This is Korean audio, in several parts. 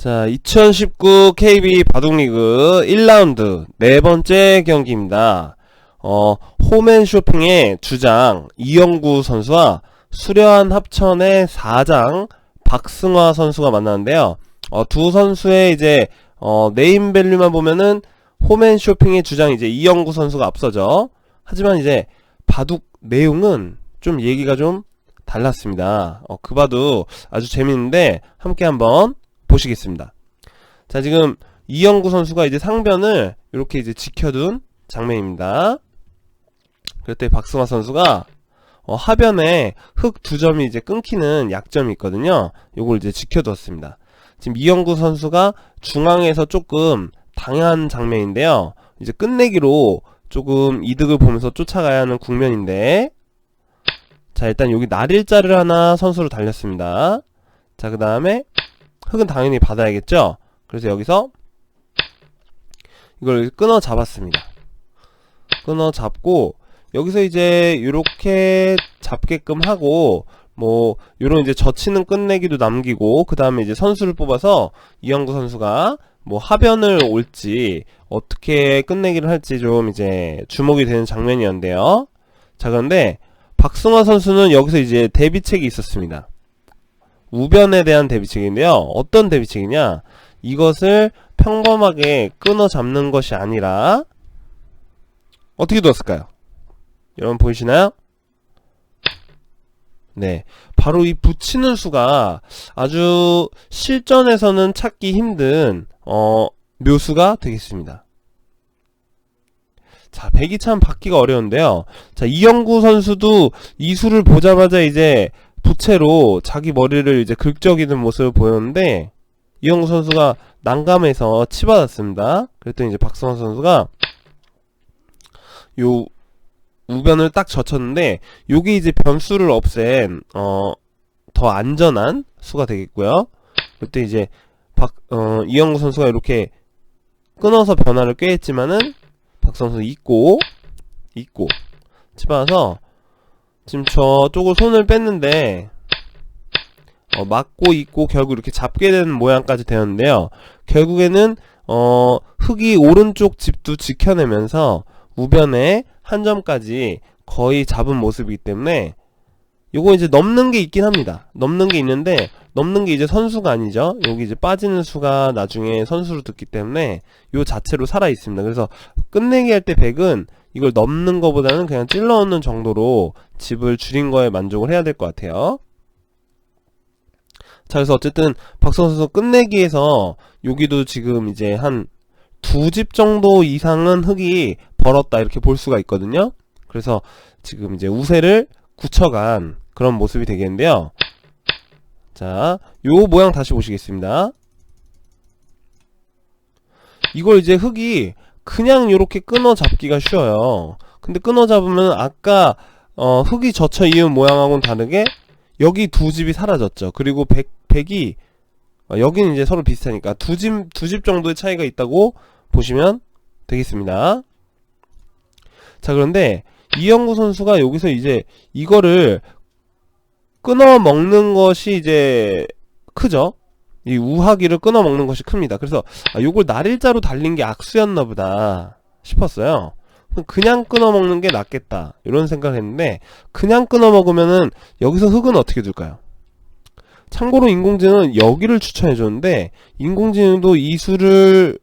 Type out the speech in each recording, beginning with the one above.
자, 2019 KB 바둑리그 1라운드 네 번째 경기입니다. 어, 홈앤 쇼핑의 주장 이영구 선수와 수려한 합천의 4장 박승화 선수가 만나는데요. 어, 두 선수의 이제 어, 네임 밸류만 보면은 홈앤 쇼핑의 주장 이제 이영구 선수가 앞서죠. 하지만 이제 바둑 내용은 좀 얘기가 좀 달랐습니다. 어, 그 바둑 아주 재밌는데 함께 한번 보시겠습니다. 자, 지금 이영구 선수가 이제 상변을 이렇게 이제 지켜둔 장면입니다. 그때 박승화 선수가 어, 하변에 흙 두 점이 이제 끊기는 약점이 있거든요. 요걸 이제 지켜두었습니다. 지금 이영구 선수가 중앙에서 조금 당한 장면인데요. 이제 끝내기로 조금 이득을 보면서 쫓아가야 하는 국면인데 자 일단 여기 날일자를 하나 선수로 달렸습니다. 자 그 다음에 흙은 당연히 받아야겠죠? 그래서 여기서 이걸 끊어 잡았습니다. 끊어 잡고 여기서 이제 이렇게 잡게끔 하고 뭐 요런 이제 젖히는 끝내기도 남기고 그 다음에 이제 선수를 뽑아서 이영구 선수가 뭐 하변을 올지 어떻게 끝내기를 할지 좀 이제 주목이 되는 장면이었는데요. 자 그런데 박승화 선수는 여기서 이제 대비책이 있었습니다. 우변에 대한 대비책인데요. 어떤 대비책이냐? 이것을 평범하게 끊어 잡는 것이 아니라 어떻게 두었을까요? 여러분 보이시나요? 네. 바로 이 붙이는 수가 아주 실전에서는 찾기 힘든 어 묘수가 되겠습니다. 자, 백이 참 받기가 어려운데요. 자, 이영구 선수도 이 수를 보자마자 이제 부채로 자기 머리를 이제 긁적이는 모습을 보였는데 이영구 선수가 난감해서 치받았습니다. 그랬더니 이제 박성환 선수가 요 우변을 딱 젖혔는데 요게 이제 변수를 없앤 어 더 안전한 수가 되겠고요. 그때 이제 박 어, 이영구 선수가 이렇게 끊어서 변화를 꾀했지만은 박성 선수 잊고 잊고 치받아서 지금 저쪽으로 손을 뺐는데 어, 맞고 있고 결국 이렇게 잡게 되는 모양까지 되었는데요. 결국에는 어, 흙이 오른쪽 집도 지켜내면서 우변에 한 점까지 거의 잡은 모습이기 때문에 요거 이제 넘는 게 있긴 합니다. 넘는 게 있는데 넘는 게 이제 선수가 아니죠. 여기 이제 빠지는 수가 나중에 선수로 듣기 때문에 요 자체로 살아 있습니다. 그래서 끝내기 할때 100은 이걸 넘는 것보다는 그냥 찔러 넣는 정도로 집을 줄인 거에 만족을 해야 될 것 같아요. 자, 그래서 어쨌든 박성 선수 끝내기에서 여기도 지금 이제 한 두 집 정도 이상은 흙이 벌었다 이렇게 볼 수가 있거든요. 그래서 지금 이제 우세를 굳혀간 그런 모습이 되겠는데요. 자, 요 모양 다시 보시겠습니다. 이걸 이제 흙이 그냥 이렇게 끊어 잡기가 쉬워요. 근데 끊어 잡으면 아까 어, 흙이 젖혀 이은 모양하고는 다르게 여기 두 집이 사라졌죠. 그리고 백, 백이 어, 여기는 이제 서로 비슷하니까 두 집, 두 집 정도의 차이가 있다고 보시면 되겠습니다. 자, 그런데 이영구 선수가 여기서 이제 이거를 끊어 먹는 것이 이제 크죠? 이 우하기를 끊어 먹는 것이 큽니다. 그래서 아, 요걸 날일자로 달린 게 악수였나 보다 싶었어요. 그냥 끊어 먹는 게 낫겠다. 이런 생각을 했는데 그냥 끊어 먹으면은 여기서 흙은 어떻게 둘까요? 참고로 인공지능은 여기를 추천해 줬는데 인공지능도 이 수를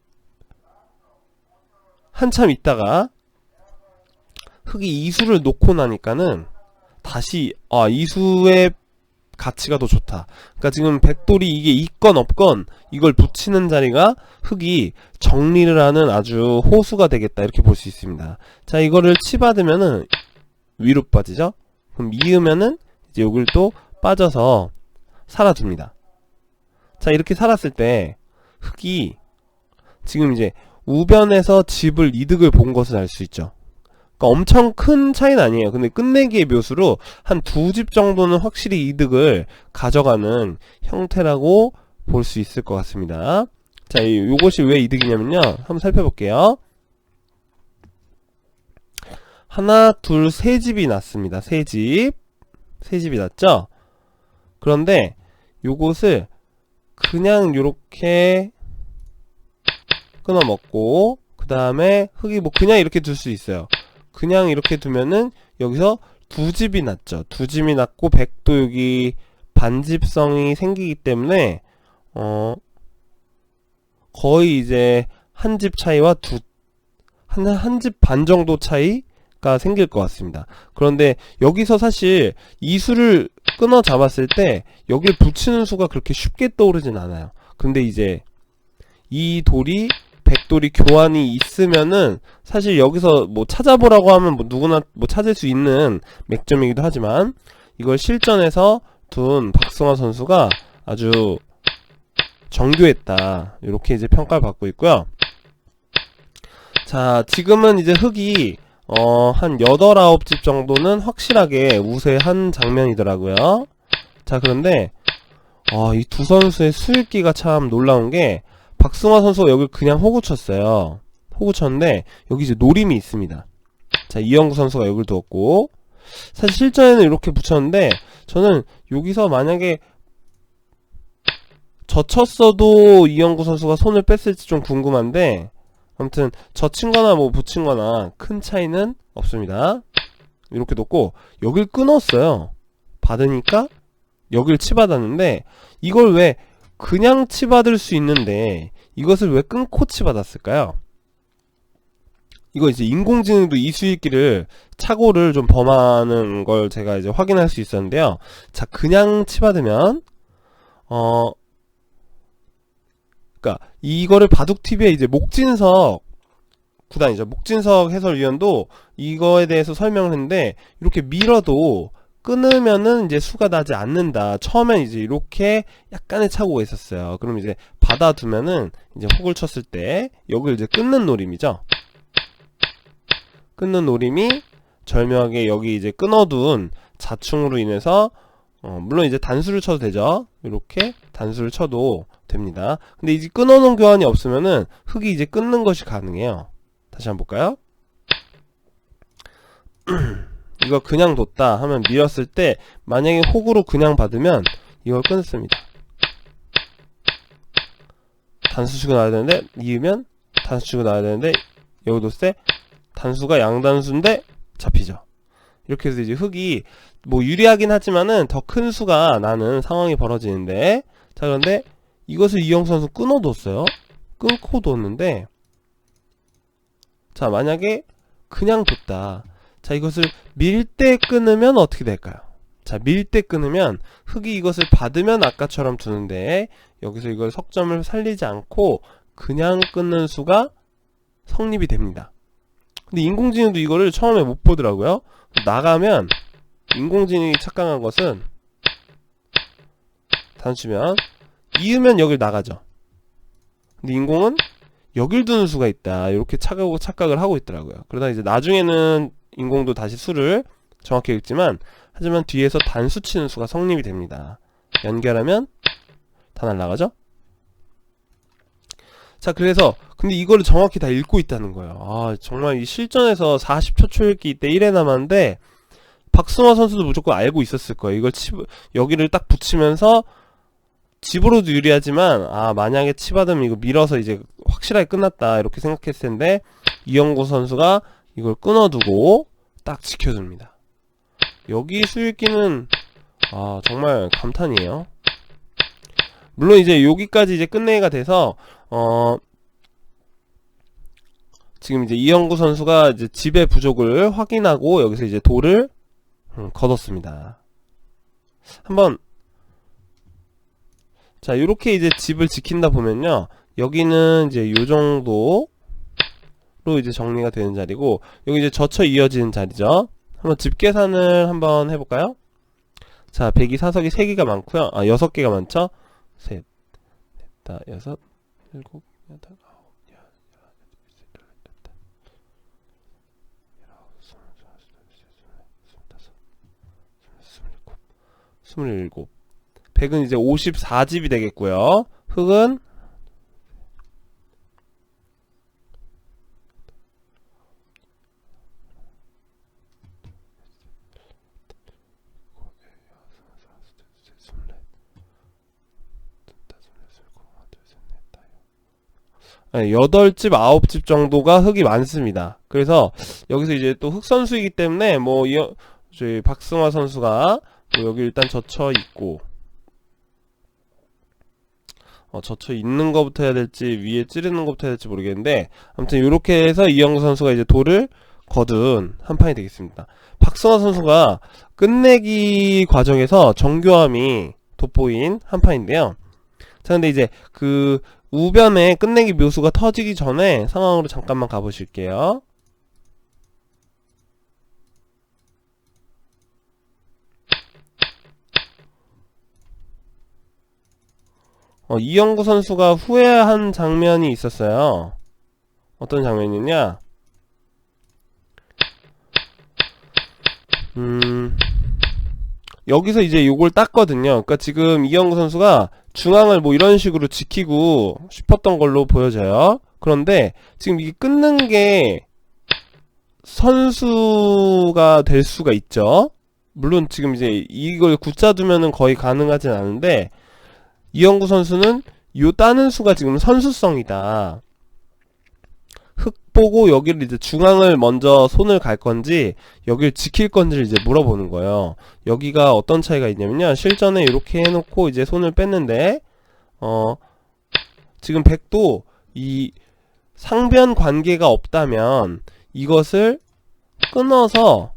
한참 있다가 흙이 이수를 놓고 나니까는 다시 아 이수의 가치가 더 좋다. 그러니까 지금 백돌이 이게 있건 없건 이걸 붙이는 자리가 흙이 정리를 하는 아주 호수가 되겠다 이렇게 볼 수 있습니다. 자 이거를 치받으면은 위로 빠지죠. 그럼 미으면은 이제 여길 또 빠져서 살아둡니다. 자 이렇게 살았을 때 흙이 지금 이제 우변에서 집을 이득을 본 것을 알 수 있죠. 그러니까 엄청 큰 차이는 아니에요. 근데 끝내기의 묘수로 한 두 집 정도는 확실히 이득을 가져가는 형태라고 볼 수 있을 것 같습니다. 자, 이- 요것이 왜 이득이냐면요. 한번 살펴볼게요. 하나, 둘, 세 집이 났습니다. 세 집. 세 집이 났죠? 그런데 요것을 그냥 요렇게 끊어 먹고 그 다음에 흙이 뭐 그냥 이렇게 둘 수 있어요. 그냥 이렇게 두면은 여기서 두 집이 났죠. 두 집이 났고 백도 여기 반집성이 생기기 때문에 어 거의 이제 한 집 차이와 두 한 한 집 반 정도 차이가 생길 것 같습니다. 그런데 여기서 사실 이 수를 끊어 잡았을 때 여기에 붙이는 수가 그렇게 쉽게 떠오르진 않아요. 근데 이제 이 돌이 백돌이 교환이 있으면은 사실 여기서 뭐 찾아보라고 하면 뭐 누구나 뭐 찾을 수 있는 맥점이기도 하지만 이걸 실전에서 둔 박승화 선수가 아주 정교했다. 이렇게 이제 평가를 받고 있고요. 자, 지금은 이제 흙이 어, 한 8, 9집 정도는 확실하게 우세한 장면이더라고요. 자, 그런데 어, 이 두 선수의 수익기가 참 놀라운 게 박승화 선수가 여길 그냥 호구 쳤어요. 호구 쳤는데 여기 이제 노림이 있습니다. 자, 이영구 선수가 여길 두었고 사실 실전에는 이렇게 붙였는데 저는 여기서 만약에 젖혔어도 이영구 선수가 손을 뺐을지 좀 궁금한데 아무튼 젖힌 거나 뭐 붙인 거나 큰 차이는 없습니다. 이렇게 놓고 여길 끊었어요. 받으니까 여길 치받았는데 이걸 왜 그냥 치받을 수 있는데 이것을 왜 끊고 치받았을까요? 이거 이제 인공지능도 이 수익기를 착오를 좀 범하는 걸 제가 이제 확인할 수 있었는데요. 자, 그냥 치받으면 어 그러니까 이거를 바둑 TV에 이제 목진석 구단이죠. 목진석 해설위원도 이거에 대해서 설명을 했는데 이렇게 밀어도 끊으면은 이제 수가 나지 않는다. 처음엔 이제 이렇게 약간의 착오가 있었어요. 그럼 이제 받아두면은 이제 혹을 쳤을 때 여기를 이제 끊는 노림이죠. 끊는 노림이 절묘하게 여기 이제 끊어둔 자충으로 인해서 어, 물론 이제 단수를 쳐도 되죠. 이렇게 단수를 쳐도 됩니다. 근데 이제 끊어놓은 교환이 없으면은 흙이 이제 끊는 것이 가능해요. 다시 한번 볼까요? 이거 그냥 뒀다 하면 밀었을 때 만약에 혹으로 그냥 받으면 이걸 끊습니다. 단수 치고 나와야 되는데 이으면 단수 치고 나와야 되는데 여기 뒀을 때 단수가 양단수인데 잡히죠. 이렇게 해서 이제 흙이 뭐 유리하긴 하지만은 더 큰 수가 나는 상황이 벌어지는데 자 그런데 이것을 이영수 선수 끊어뒀어요. 끊고 뒀는데 자 만약에 그냥 뒀다. 자 이것을 밀 때 끊으면 어떻게 될까요? 자 밀 때 끊으면 흙이 이것을 받으면 아까처럼 두는데 여기서 이걸 석점을 살리지 않고 그냥 끊는 수가 성립이 됩니다. 근데 인공지능도 이거를 처음에 못 보더라고요. 나가면 인공지능이 착각한 것은 단추면 이으면 여길 나가죠. 근데 인공은 여길 두는 수가 있다. 이렇게 착각을 하고 있더라고요. 그러다 이제 나중에는 인공도 다시 수를 정확히 읽지만 하지만 뒤에서 단수 치는 수가 성립이 됩니다. 연결하면 다 날라가죠? 자, 그래서 근데 이거를 정확히 다 읽고 있다는 거예요. 아, 정말 이 실전에서 40초 초읽기 때 1회 남았는데 박승화 선수도 무조건 알고 있었을 거예요. 이걸 치 여기를 딱 붙이면서 집으로도 유리하지만 아 만약에 치받으면 이거 밀어서 이제 확실하게 끝났다 이렇게 생각했을 텐데 이영구 선수가 이걸 끊어두고 딱 지켜줍니다. 여기 수익기는 아 정말 감탄이에요. 물론 이제 여기까지 이제 끝내기가 돼서 어 지금 이제 이영구 선수가 이제 집의 부족을 확인하고 여기서 이제 돌을 음, 걷었습니다. 한번 자 이렇게 이제 집을 지킨다 보면요 여기는 이제 요 정도 로 이제 정리가 되는 자리고 여기 이제 젖혀 이어지는 자리죠 한번 집 계산을 한번 해볼까요 자 백이 사석이 3개가 많고요 아 6개가 많죠 셋 넷 다 여섯 일곱 여덟 아홉 열 열하나 열둘 열셋 열넷 열아홉 스물 스물 스물 스물다섯 스물일곱 스물일곱 백은 이제 54집이 되겠고요. 흑은 네, 8집, 9집 정도가 흙이 많습니다. 그래서 여기서 이제 또 흙 선수이기 때문에 뭐 이, 저희 박승화 선수가 뭐 여기 일단 젖혀 있고 어, 젖혀 있는 것부터 해야 될지 위에 찌르는 것부터 해야 될지 모르겠는데 아무튼 이렇게 해서 이영구 선수가 이제 돌을 거둔 한 판이 되겠습니다. 박승화 선수가 끝내기 과정에서 정교함이 돋보인 한 판인데요. 자 근데 이제 그 우변에 끝내기 묘수가 터지기 전에 상황으로 잠깐만 가보실게요. 어, 이영구 선수가 후회한 장면이 있었어요. 어떤 장면이냐? 음, 여기서 이제 요걸 땄거든요. 그러니까 지금 이영구 선수가 중앙을 뭐 이런 식으로 지키고 싶었던 걸로 보여져요. 그런데 지금 이게 끊는 게 선수가 될 수가 있죠. 물론 지금 이제 이걸 굳자 두면은 거의 가능하진 않은데 이영구 선수는 요 따는 수가 지금 선수성이다. 흙 보고 여기를 이제 중앙을 먼저 손을 갈 건지 여기를 지킬 건지를 이제 물어보는 거예요. 여기가 어떤 차이가 있냐면요. 실전에 이렇게 해놓고 이제 손을 뺐는데 어 지금 백도 이 상변 관계가 없다면 이것을 끊어서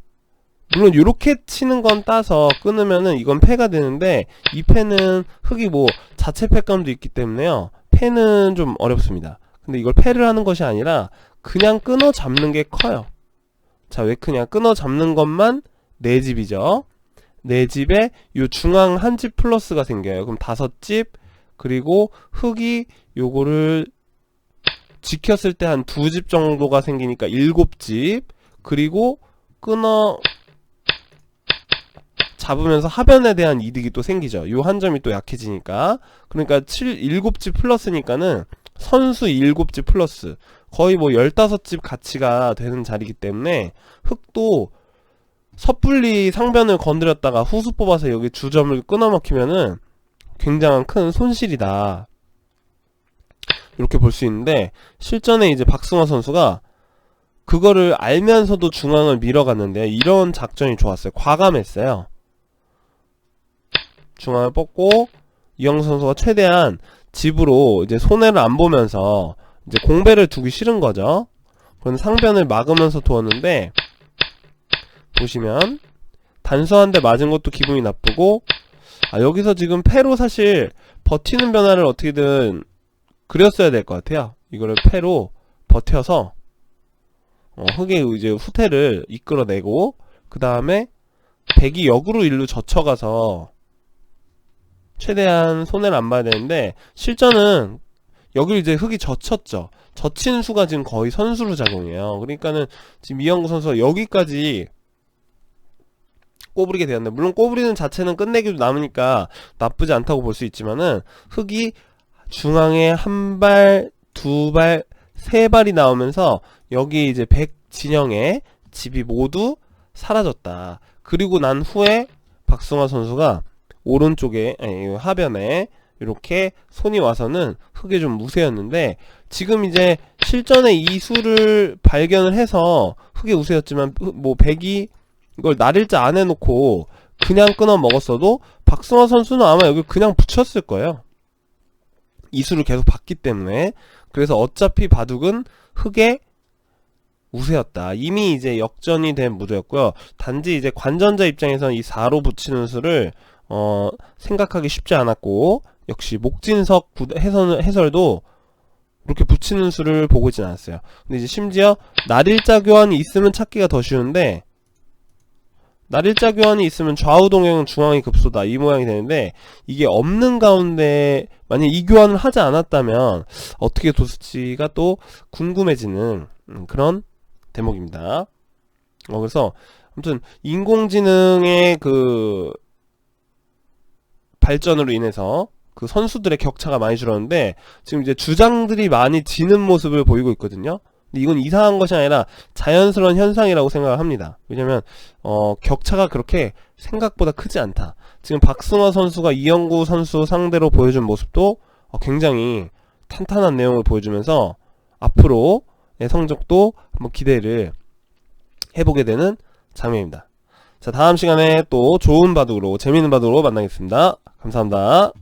물론 이렇게 치는 건 따서 끊으면은 이건 패가 되는데 이 패는 흙이 뭐 자체 패감도 있기 때문에요. 패는 좀 어렵습니다. 근데 이걸 패를 하는 것이 아니라 그냥 끊어 잡는 게 커요. 자, 왜 크냐? 끊어 잡는 것만 네 집이죠. 네 집에 요 중앙 한 집 플러스가 생겨요. 그럼 다섯 집 그리고 흙이 요거를 지켰을 때 한 두 집 정도가 생기니까 일곱 집 그리고 끊어 잡으면서 하변에 대한 이득이 또 생기죠. 요 한 점이 또 약해지니까. 그러니까 7, 7집 플러스니까는 선수 7집 플러스. 거의 뭐 15집 가치가 되는 자리이기 때문에 흑도 섣불리 상변을 건드렸다가 후수 뽑아서 여기 주점을 끊어먹히면은 굉장한 큰 손실이다. 이렇게 볼 수 있는데 실전에 이제 박승화 선수가 그거를 알면서도 중앙을 밀어갔는데 이런 작전이 좋았어요. 과감했어요. 중앙을 뽑고 이영 선수가 최대한 집으로 이제 손해를 안 보면서 이제 공배를 두기 싫은 거죠. 그런 상변을 막으면서 두었는데 보시면 단수한데 맞은 것도 기분이 나쁘고 아 여기서 지금 패로 사실 버티는 변화를 어떻게든 그렸어야 될 것 같아요. 이거를 패로 버텨서 어, 흑의 이제 후퇴를 이끌어내고 그 다음에 백이 역으로 일로 젖혀가서 최대한 손해를 안 봐야 되는데 실전은 여기 이제 흙이 젖혔죠. 젖힌 수가 지금 거의 선수로 작용해요. 그러니까는 지금 이영구 선수가 여기까지 꼬부리게 되었는데 물론 꼬부리는 자체는 끝내기도 남으니까 나쁘지 않다고 볼 수 있지만은 흙이 중앙에 한 발, 두 발, 세 발이 나오면서 여기 이제 백 진영의 집이 모두 사라졌다. 그리고 난 후에 박승화 선수가 오른쪽에 아니, 하변에 이렇게 손이 와서는 흙이 좀 무쇠였는데 지금 이제 실전에 이 수를 발견을 해서 흙이 우세였지만 뭐 백이 이걸 날일자 안 해놓고 그냥 끊어 먹었어도 박승화 선수는 아마 여기 그냥 붙였을 거예요. 이 수를 계속 봤기 때문에 그래서 어차피 바둑은 흙에 우세였다. 이미 이제 역전이 된 무도였고요. 단지 이제 관전자 입장에서는 이 4로 붙이는 수를 어, 생각하기 쉽지 않았고 역시 목진석 해설, 해설도 그렇게 붙이는 수를 보고 있진 않았어요. 근데 이제 심지어 날일자 교환이 있으면 찾기가 더 쉬운데 날일자 교환이 있으면 좌우 동형 중앙이 급소다 이 모양이 되는데 이게 없는 가운데 만약 이 교환을 하지 않았다면 어떻게 뒀을지가 또 궁금해지는 음, 그런 대목입니다. 어, 그래서 아무튼 인공지능의 그 발전으로 인해서 그 선수들의 격차가 많이 줄었는데 지금 이제 주장들이 많이 지는 모습을 보이고 있거든요. 근데 이건 이상한 것이 아니라 자연스러운 현상이라고 생각을 합니다. 왜냐면 어 격차가 그렇게 생각보다 크지 않다. 지금 박승화 선수가 이영구 선수 상대로 보여준 모습도 어, 굉장히 탄탄한 내용을 보여주면서 앞으로의 성적도 한번 기대를 해보게 되는 장면입니다. 자, 다음 시간에 또 좋은 바둑으로, 재밌는 바둑으로 만나겠습니다. 감사합니다.